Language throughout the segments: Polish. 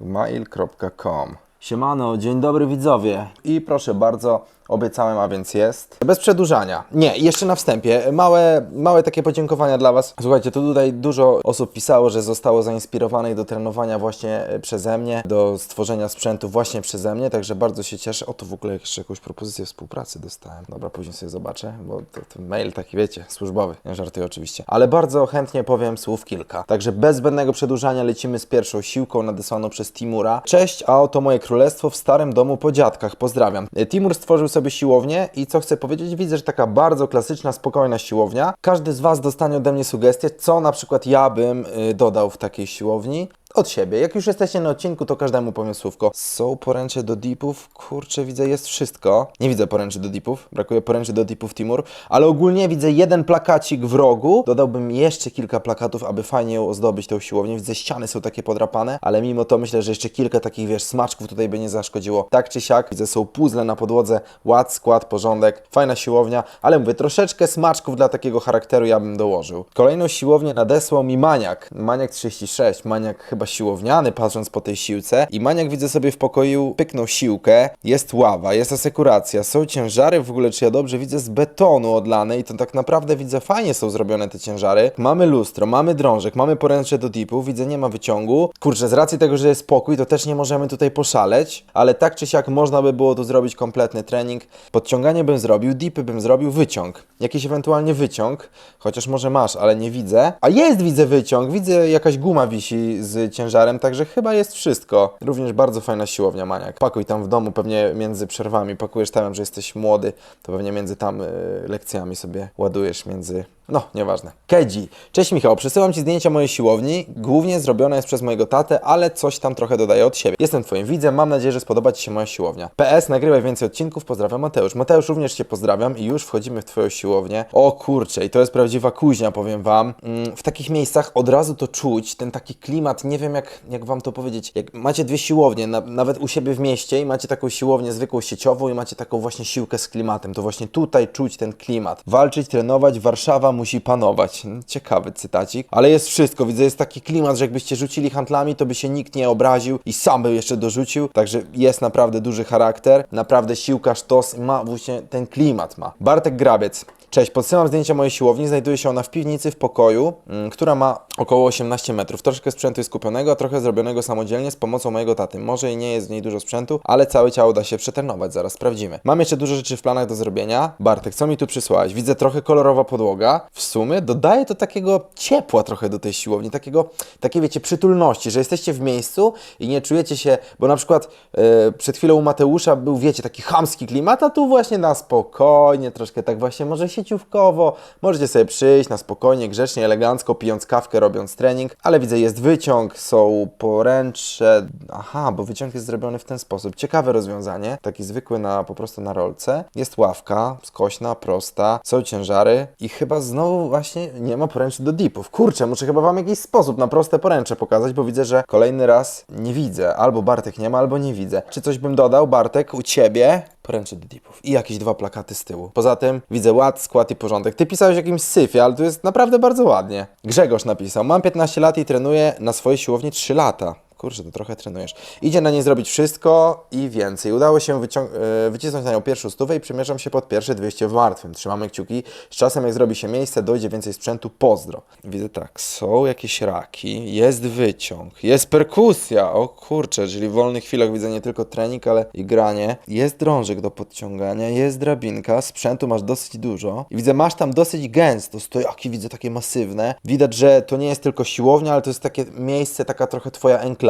mail.com Siemano, dzień dobry widzowie. I proszę bardzo, obiecałem, a więc jest. Bez przedłużania. Nie, jeszcze na wstępie. Małe, małe takie podziękowania dla Was. Słuchajcie, tu tutaj dużo osób pisało, że zostało zainspirowanych do trenowania właśnie e, przeze mnie, do stworzenia sprzętu właśnie przeze mnie, także bardzo się cieszę. O, to w ogóle jeszcze jakąś propozycję współpracy dostałem. Dobra, później sobie zobaczę, bo to, to mail taki, wiecie, służbowy. Nie żartuję oczywiście. Ale bardzo chętnie powiem słów kilka. Także bez zbędnego przedłużania lecimy z pierwszą siłką nadesłaną przez Timura. Cześć, a oto moje królestwo w starym domu po dziadkach. Pozdrawiam. E, Timur stworzył sobie siłownię i co chcę powiedzieć, widzę, że taka bardzo klasyczna, spokojna siłownia. Każdy z Was dostanie ode mnie sugestię, co na przykład ja bym y, dodał w takiej siłowni. Od siebie. Jak już jesteście na odcinku, to każdemu powiem słówko. Są poręcze do dipów? Kurczę, widzę, jest wszystko. Nie widzę poręczy do dipów. Brakuje poręczy do dipów Timur. Ale ogólnie widzę jeden plakacik w rogu. Dodałbym jeszcze kilka plakatów, aby fajnie ją ozdobić tą siłownię. Widzę, ściany są takie podrapane, ale mimo to myślę, że jeszcze kilka takich, wiesz, smaczków tutaj by nie zaszkodziło. Tak czy siak, widzę, są puzzle na podłodze. Ład, skład, porządek. Fajna siłownia. Ale mówię, troszeczkę smaczków dla takiego charakteru ja bym dołożył. Kolejną siłownię nadesłał mi Maniak. Maniak 36. Maniak chyba siłowniany, patrząc po tej siłce. I Maniak widzę sobie w pokoju, pyknął siłkę, jest ława, jest asekuracja, są ciężary, w ogóle czy ja dobrze widzę, z betonu odlane i to tak naprawdę widzę, fajnie są zrobione te ciężary. Mamy lustro, mamy drążek, mamy poręcze do dipu, widzę, nie ma wyciągu. Kurczę, z racji tego, że jest spokój, to też nie możemy tutaj poszaleć, ale tak czy siak można by było tu zrobić kompletny trening. Podciąganie bym zrobił, dipy bym zrobił, wyciąg. Jakiś ewentualnie wyciąg, chociaż może masz, ale nie widzę. A jest, widzę wyciąg, widzę jakaś guma wisi z ciężarem, także chyba jest wszystko. Również bardzo fajna siłownia, Maniak. Pakuj tam w domu, pewnie między przerwami, pakujesz tam, że jesteś młody, to pewnie między tam y, lekcjami sobie ładujesz między... No, nieważne. Kedzi. Cześć Michał, przesyłam Ci zdjęcia mojej siłowni. Głównie zrobiona jest przez mojego tatę, ale coś tam trochę dodaję od siebie. Jestem Twoim widzem, mam nadzieję, że spodoba Ci się moja siłownia. PS, nagrywaj więcej odcinków, pozdrawiam Mateusz. Mateusz, również Cię pozdrawiam i już wchodzimy w Twoją siłownię. O kurczę, i to jest prawdziwa kuźnia, powiem Wam. Mm, W takich miejscach od razu to czuć, ten taki klimat, nie wiem jak, jak Wam to powiedzieć. Jak macie dwie siłownie, na, nawet u siebie w mieście i macie taką siłownię zwykłą sieciową i macie taką właśnie siłkę z klimatem, to właśnie tutaj czuć ten klimat. Walczyć, trenować, Warszawa musi panować. Ciekawy cytacik, ale jest wszystko. Widzę, jest taki klimat, że jakbyście rzucili handlami, to by się nikt nie obraził i sam by jeszcze dorzucił. Także jest naprawdę duży charakter, naprawdę siłka, sztos ma właśnie ten klimat ma. Bartek Grabiec. Cześć, podsyłam zdjęcia mojej siłowni. Znajduje się ona w piwnicy w pokoju, mm, która ma około 18 metrów. Troszkę sprzętu jest kupionego, a trochę zrobionego samodzielnie z pomocą mojego taty. Może i nie jest w niej dużo sprzętu, ale całe ciało da się przetrenować, zaraz sprawdzimy. Mam jeszcze dużo rzeczy w planach do zrobienia. Bartek, co mi tu przysłałeś? Widzę trochę kolorowa podłoga. W sumie dodaje to takiego ciepła trochę do tej siłowni, takiego, takiej wiecie, przytulności, że jesteście w miejscu i nie czujecie się, bo na przykład e, przed chwilą u Mateusza był, wiecie, taki chamski klimat, a tu właśnie na spokojnie, troszkę tak właśnie może sieciówkowo, możecie sobie przyjść na spokojnie, grzecznie, elegancko, pijąc kawkę, robiąc trening, ale widzę, jest wyciąg, są poręcze, aha, bo wyciąg jest zrobiony w ten sposób. Ciekawe rozwiązanie, taki zwykły na, po prostu na rolce. Jest ławka, skośna, prosta, są ciężary i chyba znowu właśnie nie ma poręczy do dipów. Kurczę, muszę chyba Wam jakiś sposób na proste poręcze pokazać, bo widzę, że kolejny raz nie widzę. Albo Bartek nie ma, albo nie widzę. Czy coś bym dodał, Bartek, u Ciebie? Poręcze do dipów. I jakieś dwa plakaty z tyłu. Poza tym widzę ład, skład i porządek. Ty pisałeś jakimś syfie, ale tu jest naprawdę bardzo ładnie. Grzegorz napisał, mam 15 lat i trenuję na swojej siłowni 3 lata. Kurczę, to trochę trenujesz. Idzie na niej zrobić wszystko i więcej. Udało się e, wycisnąć na nią pierwszą stówę i przymierzam się pod pierwsze 200 w martwym. Trzymamy kciuki. Z czasem jak zrobi się miejsce, dojdzie więcej sprzętu. Pozdro. Widzę tak, są jakieś raki, jest wyciąg, jest perkusja. O kurczę, czyli w wolnych chwilach widzę nie tylko trening, ale i granie. Jest drążek do podciągania, jest drabinka, sprzętu masz dosyć dużo. I widzę, masz tam dosyć gęsto, stojaki widzę takie masywne. Widać, że to nie jest tylko siłownia, ale to jest takie miejsce, taka trochę twoja enklawa.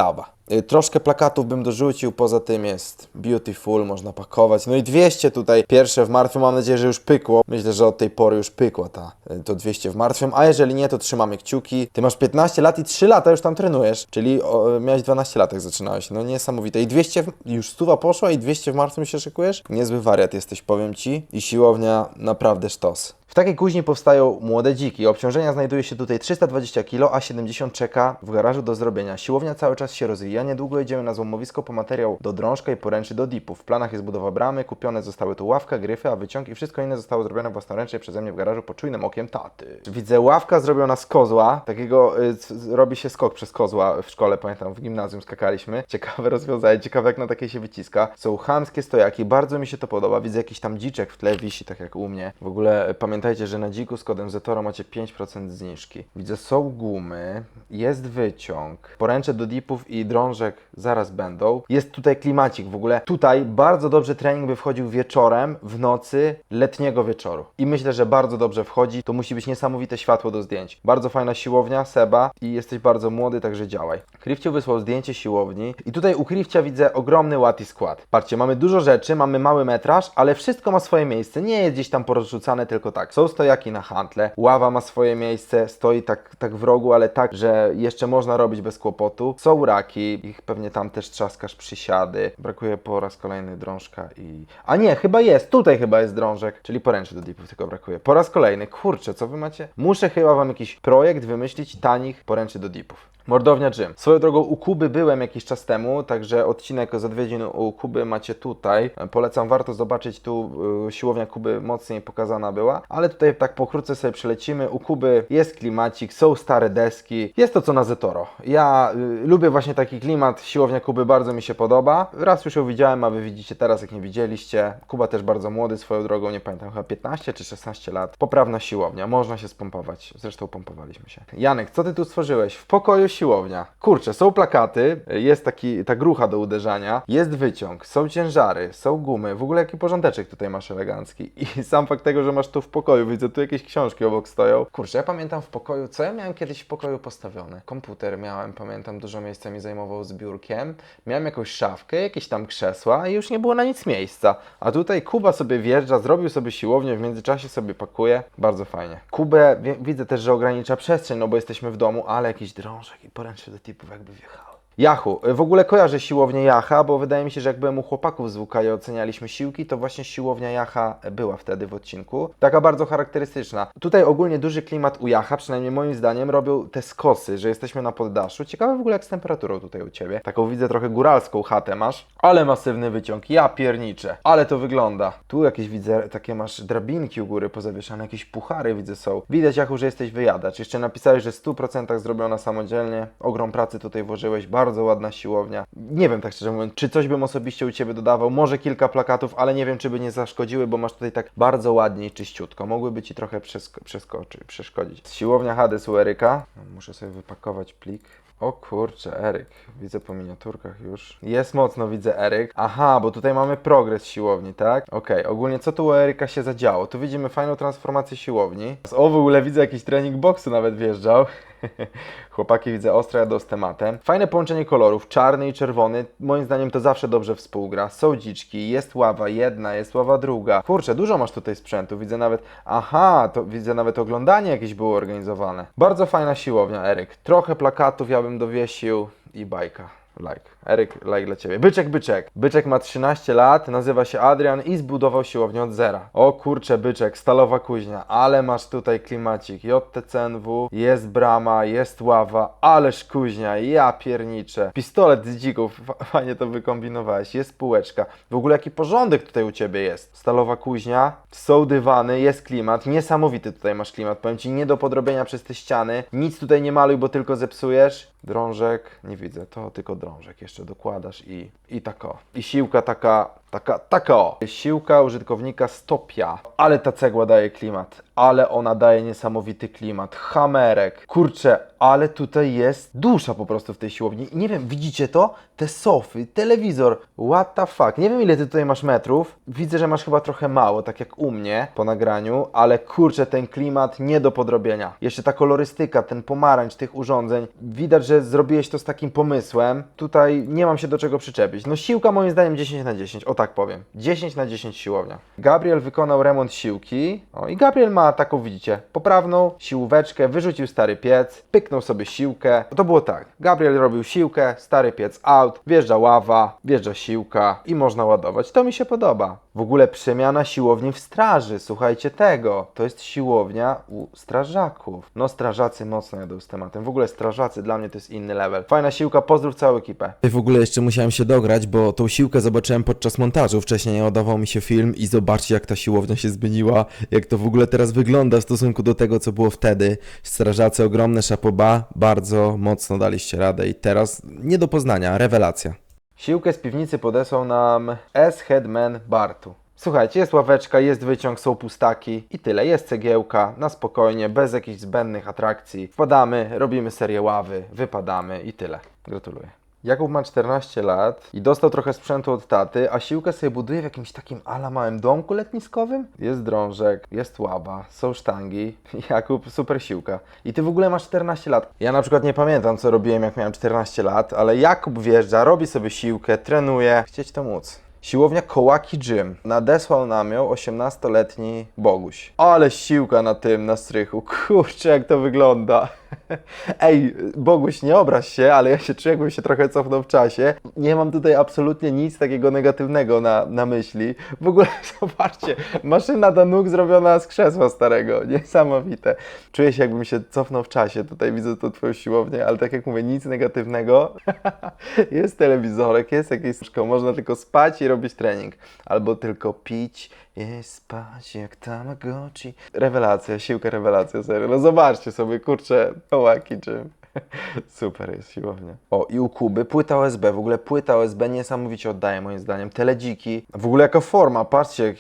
Y, Troszkę plakatów bym dorzucił, poza tym jest beautiful, można pakować. No i 200 tutaj, pierwsze w martwym, mam nadzieję, że już pykło. Myślę, że od tej pory już pykła ta, y, to 200 w martwym, a jeżeli nie, to trzymamy kciuki. Ty masz 15 lat i 3 lata już tam trenujesz, czyli o, miałeś 12 lat jak zaczynałeś. No niesamowite. I 200, w, już stuwa poszła i 200 w martwym się szykujesz? Niezły wariat jesteś, powiem Ci. I siłownia naprawdę sztos. Takiej kuźni powstają młode dziki. Obciążenia znajduje się tutaj 320 kg, a 70 czeka w garażu do zrobienia. Siłownia cały czas się rozwija. Niedługo jedziemy na złomowisko po materiał do drążka i poręczy do dipów. W planach jest budowa bramy, kupione zostały tu ławka, gryfy, a wyciąg i wszystko inne zostało zrobione własnoręcznie przeze mnie w garażu pod czujnym okiem taty. Widzę ławka zrobiona z kozła, takiego y, robi się skok przez kozła w szkole, pamiętam, w gimnazjum skakaliśmy. Ciekawe rozwiązanie, ciekawe jak na takie się wyciska. Są chamskie stojaki, bardzo mi się to podoba. Widzę jakiś tam dziczek w tle wisi, tak jak u mnie. W ogóle y, pamiętajcie, że na dziku z kodem Zetoro macie 5% zniżki. Widzę, są gumy, jest wyciąg, poręcze do dipów i drążek zaraz będą. Jest tutaj klimacik w ogóle. Tutaj bardzo dobrze trening by wchodził wieczorem, w nocy, letniego wieczoru. I myślę, że bardzo dobrze wchodzi. To musi być niesamowite światło do zdjęć. Bardzo fajna siłownia, Seba i jesteś bardzo młody, także działaj. Krifciu wysłał zdjęcie siłowni i tutaj u Krifcia widzę ogromny łaty skład. Patrzcie, mamy dużo rzeczy, mamy mały metraż, ale wszystko ma swoje miejsce. Nie jest gdzieś tam porozrzucane tylko tak. Są stojaki na hantle, ława ma swoje miejsce, stoi tak, tak w rogu, ale tak, że jeszcze można robić bez kłopotu. Są raki, ich pewnie tam też trzaskasz przysiady. Brakuje po raz kolejny drążka i... A nie, chyba jest, tutaj chyba jest drążek, czyli poręczy do dipów tylko brakuje. Po raz kolejny, kurczę, co wy macie? Muszę chyba wam jakiś projekt wymyślić tanich poręczy do dipów. Mordownia Gym. Swoją drogą u Kuby byłem jakiś czas temu, także odcinek z odwiedzin u Kuby macie tutaj. Polecam, warto zobaczyć tu, y, siłownia Kuby mocniej pokazana była, ale tutaj tak pokrótce sobie przelecimy. U Kuby jest klimacik, są stare deski, jest to co na Zetoro. Ja y, lubię właśnie taki klimat, siłownia Kuby bardzo mi się podoba. Raz już ją widziałem, a wy widzicie teraz, jak nie widzieliście. Kuba też bardzo młody swoją drogą, nie pamiętam, chyba 15 czy 16 lat. Poprawna siłownia, można się spompować. Zresztą pompowaliśmy się. Janek, co ty tu stworzyłeś? W pokoju siłownia. Kurczę, są plakaty, jest taki, ta grucha do uderzania, jest wyciąg, są ciężary, są gumy. W ogóle jaki porządeczek tutaj masz elegancki. I sam fakt tego, że masz tu w pokoju, widzę tu jakieś książki obok stoją. Kurczę, ja pamiętam w pokoju, co ja miałem kiedyś w pokoju postawione? Komputer miałem, pamiętam, dużo miejsca mi zajmował z biurkiem. Miałem jakąś szafkę, jakieś tam krzesła i już nie było na nic miejsca. A tutaj Kuba sobie wjeżdża, zrobił sobie siłownię, w międzyczasie sobie pakuje. Bardzo fajnie. Kubę wi- widzę też, że ogranicza przestrzeń, no bo jesteśmy w domu, ale jakiś drążek i poręcze do typów jakby wjechały. Jachu. W ogóle kojarzę siłownię Jacha, bo wydaje mi się, że jak byłem u chłopaków z WK i ocenialiśmy siłki, to właśnie siłownia Jacha była wtedy w odcinku. Taka bardzo charakterystyczna. Tutaj ogólnie duży klimat u Jacha, przynajmniej moim zdaniem, robią te skosy, że jesteśmy na poddaszu. Ciekawe w ogóle jak z temperaturą tutaj u Ciebie. Taką widzę trochę góralską chatę masz, ale masywny wyciąg. Ja pierniczę. Ale to wygląda. Tu jakieś widzę, takie masz drabinki u góry pozawieszane, jakieś puchary widzę są. Widać Jachu, że jesteś wyjadacz. Jeszcze napisałeś, że w 100% zrobiona samodzielnie. Ogrom pracy tutaj włożyłeś. Bardzo ładna siłownia. Nie wiem tak szczerze mówiąc, czy coś bym osobiście u Ciebie dodawał. Może kilka plakatów, ale nie wiem, czy by nie zaszkodziły, bo masz tutaj tak bardzo ładnie i czyściutko. Mogłyby Ci trochę przesko- przeskoczyć, przeszkodzić. Siłownia Hades u Eryka. Muszę sobie wypakować plik. O kurczę, Eryk. Widzę po miniaturkach już. Jest mocno, widzę Eryk. Aha, bo tutaj mamy progres siłowni, tak? Okej, ogólnie co tu u Eryka się zadziało? Tu widzimy fajną transformację siłowni. O, w ogóle widzę jakiś trening boksu nawet wjeżdżał. Chłopaki widzę ostre jadą z tematem. Fajne połączenie kolorów, czarny i czerwony. Moim zdaniem to zawsze dobrze współgra. Są dziczki, jest ława jedna, jest ława druga. Kurczę, dużo masz tutaj sprzętu. Widzę nawet, aha, to widzę nawet oglądanie jakieś było organizowane. Bardzo fajna siłownia, Eryk. Trochę plakatów ja bym dowiesił i bajka. Like. Eryk, like dla Ciebie. Byczek, byczek. Byczek ma 13 lat, nazywa się Adrian i zbudował siłownię od zera. O kurczę, byczek, stalowa kuźnia, ale masz tutaj klimacik. JTCNW, jest brama, jest ława, ależ kuźnia, ja pierniczę. Pistolet z dzików, fa- fajnie to wykombinowałeś. Jest półeczka. W ogóle jaki porządek tutaj u Ciebie jest. Stalowa kuźnia, są dywany, jest klimat. Niesamowity tutaj masz klimat. Powiem Ci, nie do podrobienia przez te ściany. Nic tutaj nie maluj, bo tylko zepsujesz. Drążek, nie widzę, to tylko drążek jeszcze dokładasz i, i tako. I siłka taka, taka, taka o. Siłka użytkownika stopia. Ale ta cegła daje klimat. Ale ona daje niesamowity klimat. Hamerek. Kurczę, ale tutaj jest dusza po prostu w tej siłowni. I nie wiem, widzicie to? Te sofy, telewizor. What the fuck? Nie wiem ile ty tutaj masz metrów. Widzę, że masz chyba trochę mało, tak jak u mnie po nagraniu, ale kurczę, ten klimat nie do podrobienia. Jeszcze ta kolorystyka, ten pomarańcz tych urządzeń. Widać, że zrobiłeś to z takim pomysłem. Tutaj nie mam się do czego przyczepić. No siłka moim zdaniem 10 na 10. O tak tak powiem. 10 na 10 siłownia. Gabriel wykonał remont siłki. O i Gabriel ma taką, widzicie, poprawną siłóweczkę, wyrzucił stary piec, pyknął sobie siłkę. To było tak. Gabriel robił siłkę, stary piec out, wjeżdża ława, wjeżdża siłka i można ładować. To mi się podoba. W ogóle przemiana siłowni w straży. Słuchajcie tego. To jest siłownia u strażaków. No strażacy mocno jadą z tematem. W ogóle strażacy dla mnie to jest inny level. Fajna siłka, pozdrów całą ekipę. W ogóle jeszcze musiałem się dograć, bo tą siłkę zobaczyłem podczas montażu. Wcześniej nie oddawał mi się film i zobaczcie jak ta siłownia się zmieniła, jak to w ogóle teraz wygląda w stosunku do tego, co było wtedy. Strażacy ogromne, szapoba, bardzo mocno daliście radę i teraz nie do poznania, rewelacja. Siłkę z piwnicy podesłał nam S. Headman Bartu. Słuchajcie, jest ławeczka, jest wyciąg, są pustaki i tyle. Jest cegiełka, na spokojnie, bez jakichś zbędnych atrakcji. Wpadamy, robimy serię ławy, wypadamy i tyle. Gratuluję. Jakub ma 14 lat i dostał trochę sprzętu od taty, a siłkę sobie buduje w jakimś takim ala małym domku letniskowym. Jest drążek, jest ława, są sztangi. Jakub, super siłka. I ty w ogóle masz 14 lat. Ja na przykład nie pamiętam, co robiłem, jak miałem 14 lat, ale Jakub wjeżdża, robi sobie siłkę, trenuje. Chcieć to móc. Siłownia Kołaki Gym. Nadesłał nam ją 18-letni Boguś. Ale siłka na tym, na strychu. Kurczę, jak to wygląda. Ej, Boguś, nie obraź się, ale ja się czuję, jakbym się trochę cofnął w czasie. Nie mam tutaj absolutnie nic takiego negatywnego na, na myśli. W ogóle zobaczcie, maszyna do nóg zrobiona z krzesła starego. Niesamowite. Czuję się, jakbym się cofnął w czasie. Tutaj widzę tą twoją siłownię, ale tak jak mówię, nic negatywnego. jest telewizorek, jest jakieś łóżko, można tylko spać i robić trening. Albo tylko pić i spać jak Tamagotchi. Rewelacja, siłka rewelacja, serio. No zobaczcie sobie, kurczę, kołaki czym. Super jest siłownia. O, i u Kuby płyta OSB, w ogóle płyta OSB niesamowicie oddaje moim zdaniem. Teledziki, w ogóle jaka forma, patrzcie, jak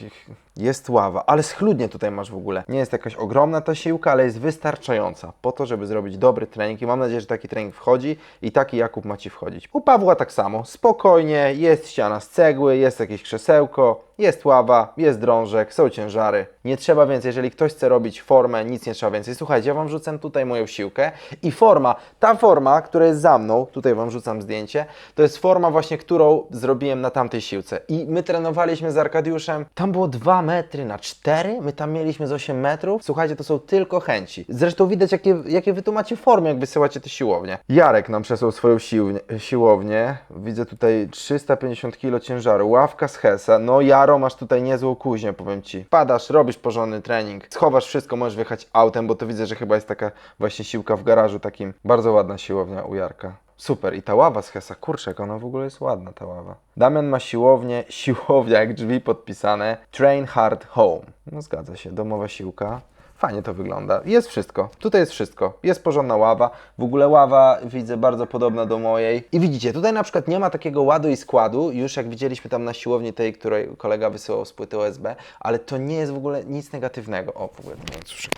jest ława, ale schludnie tutaj masz w ogóle. Nie jest jakaś ogromna ta siłka, ale jest wystarczająca po to, żeby zrobić dobry trening i mam nadzieję, że taki trening wchodzi i taki Jakub ma Ci wchodzić. U Pawła tak samo, spokojnie, jest ściana z cegły, jest jakieś krzesełko, jest ława, jest drążek, są ciężary. Nie trzeba więcej, jeżeli ktoś chce robić formę, nic nie trzeba więcej. Słuchajcie, ja Wam rzucam tutaj moją siłkę i forma, ta forma, która jest za mną, tutaj Wam rzucam zdjęcie, to jest forma właśnie, którą zrobiłem na tamtej siłce. I my trenowaliśmy z Arkadiuszem, tam było 2 metry na 4, my tam mieliśmy z 8 metrów. Słuchajcie, to są tylko chęci. Zresztą widać, jakie, jakie Wy tu macie formy, jak wysyłacie te siłownie. Jarek nam przesłał swoją siłnie, siłownię. Widzę tutaj 350 kg ciężaru, ławka z Hesa. No Jaro, masz tutaj niezłą kuźnię, powiem Ci. Padasz, robisz porządny trening, schowasz wszystko, możesz wyjechać autem, bo to widzę, że chyba jest taka właśnie siłka w garażu takim. Bardzo ładna siłownia u Jarka. Super, i ta ława z Hesa, kurczę, jak ona w ogóle jest ładna, ta ława. Damian ma siłownię, siłownia jak drzwi podpisane, Train Hard Home. No zgadza się, domowa siłka. Fajnie to wygląda. Jest wszystko. Tutaj jest wszystko. Jest porządna ława. W ogóle ława widzę bardzo podobna do mojej. I widzicie, tutaj na przykład nie ma takiego ładu i składu, już jak widzieliśmy tam na siłowni tej, której kolega wysyłał z płyty OSB, ale to nie jest w ogóle nic negatywnego. O, w ogóle no,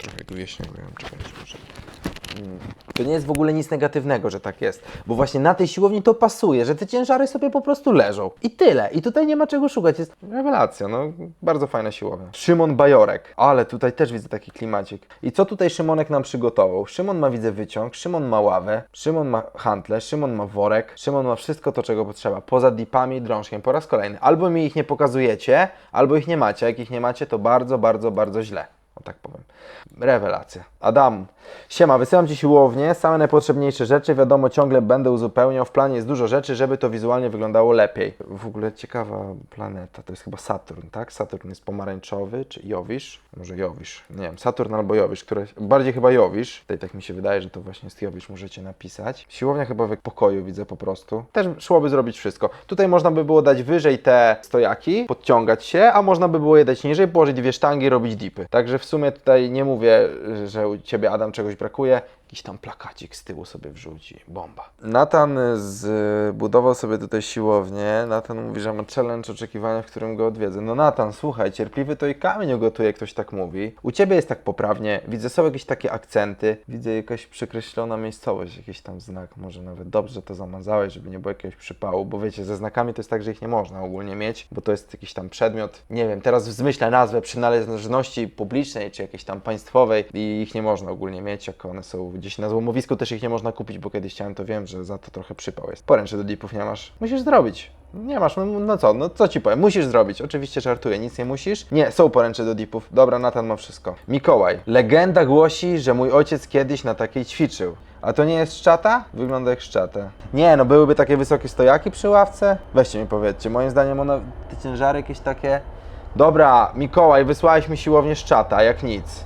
trochę gwieźnie, bo ja mam czekać, muszę. To nie jest w ogóle nic negatywnego, że tak jest, bo właśnie na tej siłowni to pasuje, że te ciężary sobie po prostu leżą. I tyle. I tutaj nie ma czego szukać. Jest rewelacja, no bardzo fajna siłownia. Szymon Bajorek, ale tutaj też widzę taki klimacik. I co tutaj Szymonek nam przygotował? Szymon ma widzę wyciąg, Szymon ma ławę, Szymon ma hantle, Szymon ma worek, Szymon ma wszystko to, czego potrzeba. Poza dipami i drążkiem po raz kolejny. Albo mi ich nie pokazujecie, albo ich nie macie. Jak ich nie macie, to bardzo, bardzo, bardzo źle. O tak powiem. Rewelacja. Adam, siema, wysyłam Ci siłownię, same najpotrzebniejsze rzeczy, wiadomo, ciągle będę uzupełniał, w planie jest dużo rzeczy, żeby to wizualnie wyglądało lepiej. W ogóle ciekawa planeta, to jest chyba Saturn, tak? Saturn jest pomarańczowy, czy Jowisz? Może Jowisz, nie wiem, Saturn albo Jowisz, które, bardziej chyba Jowisz, tutaj tak mi się wydaje, że to właśnie jest Jowisz, możecie napisać. Siłownia chyba w pokoju widzę po prostu. Też szłoby zrobić wszystko. Tutaj można by było dać wyżej te stojaki, podciągać się, a można by było je dać niżej, położyć dwie sztangi, robić dipy. Także w sumie tutaj nie mówię, że u Ciebie Adam czegoś brakuje. Jakiś tam plakacik z tyłu sobie wrzuci. Bomba. Natan zbudował sobie tutaj siłownię. Natan mówi, że ma challenge oczekiwania, w którym go odwiedzę. No Natan, słuchaj, cierpliwy to i kamień ugotuje, ktoś tak mówi. U Ciebie jest tak poprawnie. Widzę, są jakieś takie akcenty. Widzę jakaś przekreślona miejscowość, jakiś tam znak. Może nawet dobrze to zamazałeś, żeby nie było jakiegoś przypału. Bo wiecie, ze znakami to jest tak, że ich nie można ogólnie mieć, bo to jest jakiś tam przedmiot. Nie wiem, teraz zmyślę nazwę przynależności publicznej, czy jakiejś tam państwowej i ich nie można ogólnie mieć, jak one są gdzieś na złomowisku też ich nie można kupić, bo kiedyś chciałem to wiem, że za to trochę przypał jest. Poręczy do dipów nie masz. Musisz zrobić. Nie masz, no, no co, no co ci powiem, musisz zrobić. Oczywiście żartuję, nic nie musisz. Nie, są poręcze do dipów. Dobra, Natan ma wszystko. Mikołaj. Legenda głosi, że mój ojciec kiedyś na takiej ćwiczył. A to nie jest szczata? Wygląda jak szczata. Nie, no byłyby takie wysokie stojaki przy ławce? Weźcie mi powiedzcie, moim zdaniem one, te ciężary jakieś takie... Dobra, Mikołaj, wysłałeś mi siłownię szczata, jak nic.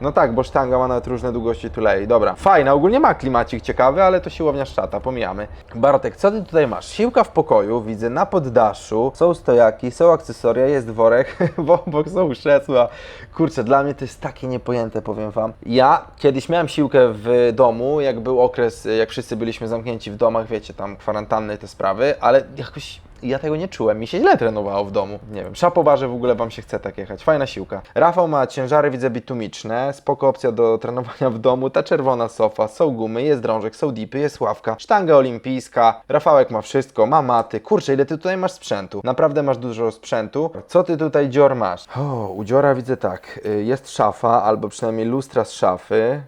No tak, bo sztanga ma nawet różne długości tulei. Dobra, fajna, ogólnie ma klimacik ciekawy, ale to siłownia szczata, pomijamy. Bartek, co ty tutaj masz? Siłka w pokoju, widzę na poddaszu, są stojaki, są akcesoria, jest worek, w obok są krzesła. Kurczę, dla mnie to jest takie niepojęte, powiem wam. Ja kiedyś miałem siłkę w domu, jak był okres, jak wszyscy byliśmy zamknięci w domach, wiecie, tam kwarantanny, te sprawy, ale jakoś ja tego nie czułem, mi się źle trenowało w domu. Nie wiem, szapobarze w ogóle wam się chce tak jechać, fajna siłka. Rafał ma ciężary, widzę, bitumiczne, spoko opcja do trenowania w domu, ta czerwona sofa, są gumy, jest drążek, są dipy, jest ławka, sztanga olimpijska, Rafałek ma wszystko, ma maty, kurczę, ile ty tutaj masz sprzętu? Naprawdę masz dużo sprzętu. Co ty tutaj, Dzior, masz? O, u Dziora widzę tak, y, jest szafa, albo przynajmniej lustra z szafy,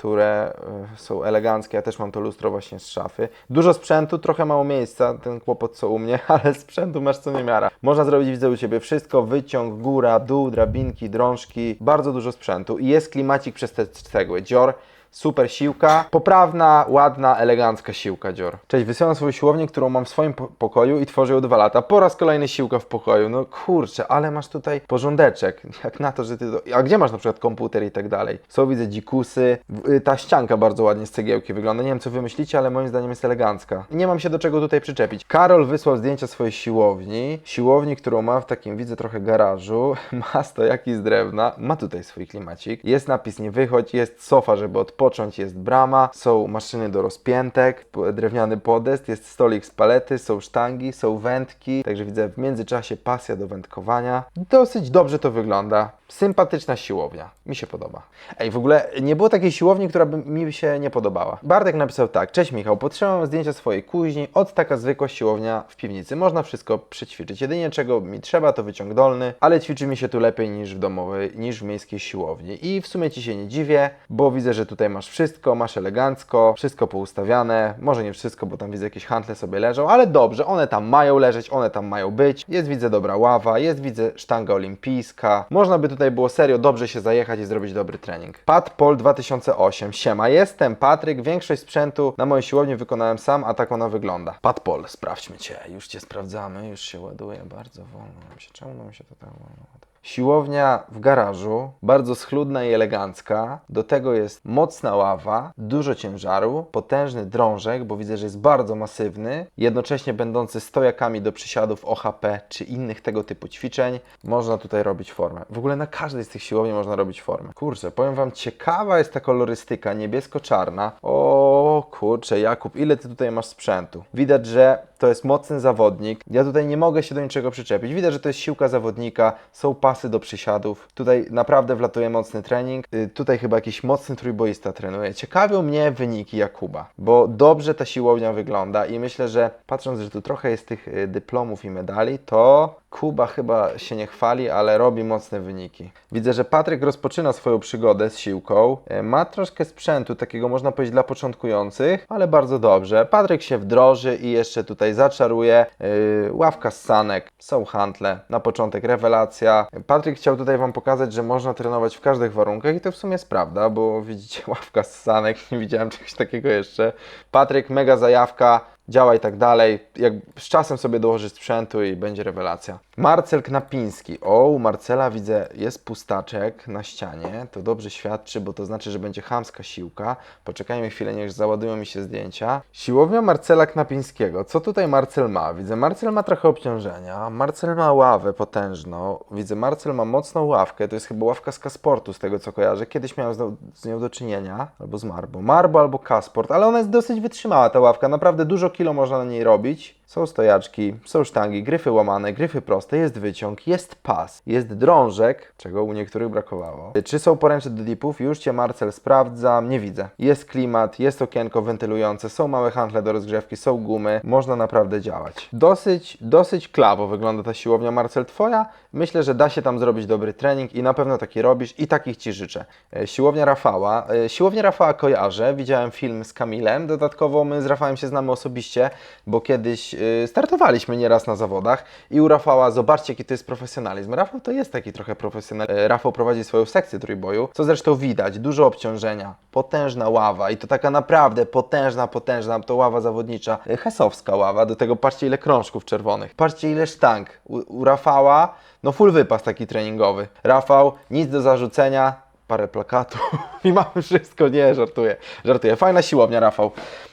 które e, są eleganckie. Ja też mam to lustro właśnie z szafy. Dużo sprzętu, trochę mało miejsca, ten kłopot co u mnie, ale sprzętu masz co niemiara. Można zrobić, widzę u Ciebie wszystko, wyciąg, góra, dół, drabinki, drążki, bardzo dużo sprzętu i jest klimacik przez te cegły. Dzior, super siłka, poprawna, ładna, elegancka siłka, Dzior. Cześć, wysyłam swoją siłownię, którą mam w swoim po- pokoju i tworzę ją dwa lata. Po raz kolejny siłka w pokoju. No kurczę, ale masz tutaj porządeczek. Jak na to, że ty... A gdzie masz na przykład komputer i tak dalej? Są, widzę, dzikusy. Y, Ta ścianka bardzo ładnie z cegiełki wygląda. Nie wiem, co wy myślicie, ale moim zdaniem jest elegancka. Nie mam się do czego tutaj przyczepić. Karol wysłał zdjęcia swojej siłowni. Siłowni, którą ma w takim, widzę, trochę garażu. Ma stojaki z drewna. Ma tutaj swój klimacik. Jest napis nie wychodź, jest sofa, żeby odpocząć, jest brama, są maszyny do rozpiętek, drewniany podest, jest stolik z palety, są sztangi, są wędki. Także widzę w międzyczasie pasja do wędkowania. Dosyć dobrze to wygląda. Sympatyczna siłownia. Mi się podoba. Ej, w ogóle nie było takiej siłowni, która by mi się nie podobała. Bartek napisał tak. Cześć Michał, potrzebowałem zdjęcia swojej kuźni. Od taka zwykła siłownia w piwnicy. Można wszystko przećwiczyć. Jedynie czego mi trzeba to wyciąg dolny, ale ćwiczy mi się tu lepiej niż w domowej, niż w miejskiej siłowni. I w sumie Ci się nie dziwię, bo widzę, że tutaj masz wszystko, masz elegancko, wszystko poustawiane. Może nie wszystko, bo tam widzę jakieś hantle sobie leżą, ale dobrze, one tam mają leżeć, one tam mają być. Jest widzę dobra ława, jest widzę sztanga olimpijska. Można by tutaj było serio dobrze się zajechać i zrobić dobry trening. Pat Pol 2008. Siema, jestem Patryk. Większość sprzętu na mojej siłowni wykonałem sam, a tak ona wygląda. Pat Pol, sprawdźmy Cię. Już Cię sprawdzamy, już się ładuje bardzo wolno. Czemu nam się to tak wolno ładuje? Siłownia w garażu, bardzo schludna i elegancka. Do tego jest mocna ława, dużo ciężaru, potężny drążek, bo widzę, że jest bardzo masywny, jednocześnie będący stojakami do przysiadów OHP czy innych tego typu ćwiczeń. Można tutaj robić formę. W ogóle na każdej z tych siłowni można robić formę. Kurczę, powiem Wam, ciekawa jest ta kolorystyka niebiesko-czarna. O kurczę, Jakub, ile Ty tutaj masz sprzętu? Widać, że to jest mocny zawodnik. Ja tutaj nie mogę się do niczego przyczepić. Widać, że to jest siłka zawodnika, są pasy do przysiadów. Tutaj naprawdę wlatuje mocny trening. Y, Tutaj chyba jakiś mocny trójboista trenuje. Ciekawią mnie wyniki Jakuba, bo dobrze ta siłownia wygląda i myślę, że patrząc, że tu trochę jest tych y, dyplomów i medali, to Kuba chyba się nie chwali, ale robi mocne wyniki. Widzę, że Patryk rozpoczyna swoją przygodę z siłką. E, Ma troszkę sprzętu, takiego można powiedzieć dla początkujących, ale bardzo dobrze. Patryk się wdroży i jeszcze tutaj zaczaruje. Yy, ławka z sanek, są hantle. Na początek rewelacja. Patryk chciał tutaj Wam pokazać, że można trenować w każdych warunkach i to w sumie jest prawda, bo widzicie ławka z sanek, nie widziałem czegoś takiego jeszcze. Patryk, mega zajawka działa i tak dalej. Jak z czasem sobie dołożysz sprzętu i będzie rewelacja. Marcel Knapiński. O, u Marcela widzę, jest pustaczek na ścianie. To dobrze świadczy, bo to znaczy, że będzie chamska siłka. Poczekajmy chwilę, niech załadują mi się zdjęcia. Siłownia Marcela Knapińskiego. Co tutaj Marcel ma? Widzę, Marcel ma trochę obciążenia. Marcel ma ławę potężną. Widzę, Marcel ma mocną ławkę. To jest chyba ławka z Kasportu, z tego co kojarzę. Kiedyś miałem z, nią do czynienia. Albo z Marbo. Marbo albo Kasport, ale ona jest dosyć wytrzymała, ta ławka. Naprawdę dużo kilo można na niej robić. Są stojaczki, są sztangi, gryfy łamane, gryfy proste, jest wyciąg, jest pas, jest drążek, czego u niektórych brakowało. Czy są poręcze do dipów? Już Cię Marcel sprawdzam, nie widzę. Jest klimat, jest okienko wentylujące, są małe handle do rozgrzewki, są gumy, można naprawdę działać. Dosyć, dosyć klawo wygląda ta siłownia Marcel Twoja. Myślę, że da się tam zrobić dobry trening i na pewno taki robisz i takich Ci życzę. E, Siłownia Rafała. E, Siłownię Rafała kojarzę, widziałem film z Kamilem, dodatkowo my z Rafałem się znamy osobiście, bo kiedyś y, startowaliśmy nieraz na zawodach i u Rafała, zobaczcie jaki to jest profesjonalizm. Rafał to jest taki trochę profesjonalny. Y, Rafał prowadzi swoją sekcję trójboju, co zresztą widać, dużo obciążenia, potężna ława i to taka naprawdę potężna, potężna, to ława zawodnicza, y, hesowska ława, do tego patrzcie ile krążków czerwonych, patrzcie ile sztang. U, u Rafała, no full wypas taki treningowy. Rafał, nic do zarzucenia, parę plakatów i mamy wszystko. Nie, żartuję, żartuję. Fajna siłownia, Rafał.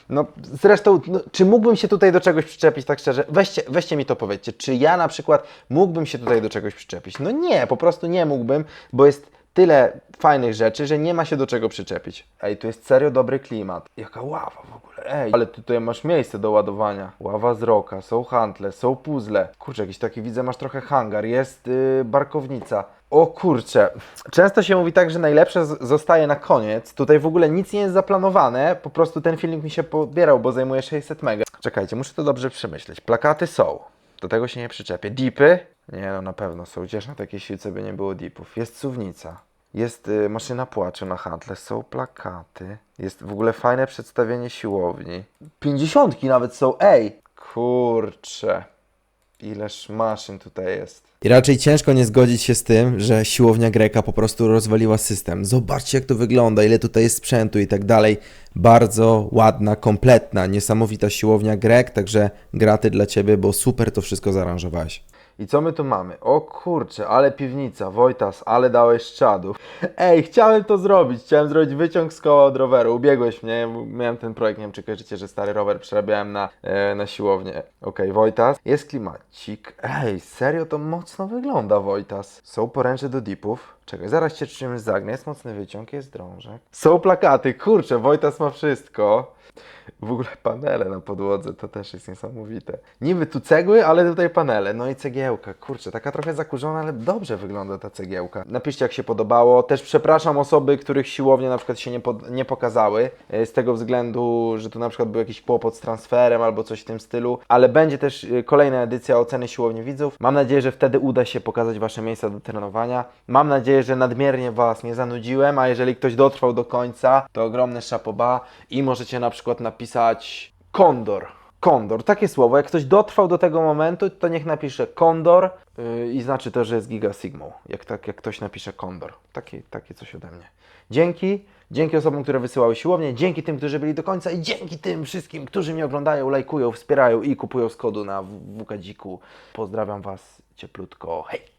No zresztą, no, czy mógłbym się tutaj do czegoś przyczepić, tak szczerze? Weźcie, weźcie mi to powiedzcie. Czy ja na przykład mógłbym się tutaj do czegoś przyczepić? No nie, po prostu nie mógłbym, bo jest tyle fajnych rzeczy, że nie ma się do czego przyczepić. Ej, tu jest serio dobry klimat. Jaka ława w ogóle, ej. Ale tutaj masz miejsce do ładowania. Ława z roka, są hantle, są puzzle. Kurczę, jakiś taki widzę, masz trochę hangar, jest yy, barkownica. O kurczę, często się mówi tak, że najlepsze zostaje na koniec. Tutaj w ogóle nic nie jest zaplanowane, po prostu ten filmik mi się podbierał, bo zajmuje 600 mega. Czekajcie, muszę to dobrze przemyśleć. Plakaty są, do tego się nie przyczepię. Dipy? Nie no, na pewno są, gdzież na takiej siłce by nie było dipów. Jest suwnica. Jest y, maszyna płaczu na handle, są plakaty. Jest w ogóle fajne przedstawienie siłowni. Pięćdziesiątki nawet są, ej! Kurczę. Ileż maszyn tutaj jest. I raczej ciężko nie zgodzić się z tym, że siłownia Greka po prostu rozwaliła system. Zobaczcie, jak to wygląda, ile tutaj jest sprzętu i tak dalej. Bardzo ładna, kompletna, niesamowita siłownia Grek, także graty dla ciebie, bo super to wszystko zaaranżowałeś. I co my tu mamy? O kurczę, ale piwnica, Wojtas, ale dałeś szczadów. Ej, chciałem to zrobić, chciałem zrobić wyciąg z koła od roweru, ubiegłeś mnie, miałem ten projekt, nie wiem czy kojarzycie, że stary rower przerabiałem na, e, na siłownię. Okej, Wojtas, jest klimacik. Ej, serio to mocno wygląda, Wojtas. Są poręcze do dipów. Czekaj, zaraz cię czymś zagnę, jest mocny wyciąg, jest drążek. Są plakaty, kurczę, Wojtas ma wszystko. W ogóle panele na podłodze, to też jest niesamowite. Niby tu cegły, ale tutaj panele. No i cegiełka, kurczę, taka trochę zakurzona, ale dobrze wygląda ta cegiełka. Napiszcie jak się podobało. Też przepraszam osoby, których siłownie na przykład się nie, nie pokazały, e, z tego względu, że tu na przykład był jakiś kłopot z transferem albo coś w tym stylu, ale będzie też e, kolejna edycja oceny siłowni widzów. Mam nadzieję, że wtedy uda się pokazać Wasze miejsca do trenowania. Mam nadzieję, że nadmiernie Was nie zanudziłem, a jeżeli ktoś dotrwał do końca, to ogromne szapoba i możecie na przykład napisać kondor. Kondor, takie słowo. Jak ktoś dotrwał do tego momentu, to niech napisze kondor yy, i znaczy to, że jest giga sigmą. Jak, tak, jak ktoś napisze kondor. Takie, takie coś ode mnie. Dzięki. Dzięki osobom, które wysyłały siłownię, dzięki tym, którzy byli do końca i dzięki tym wszystkim, którzy mnie oglądają, lajkują, wspierają i kupują z kodu na WKdziku. Pozdrawiam Was cieplutko. Hej!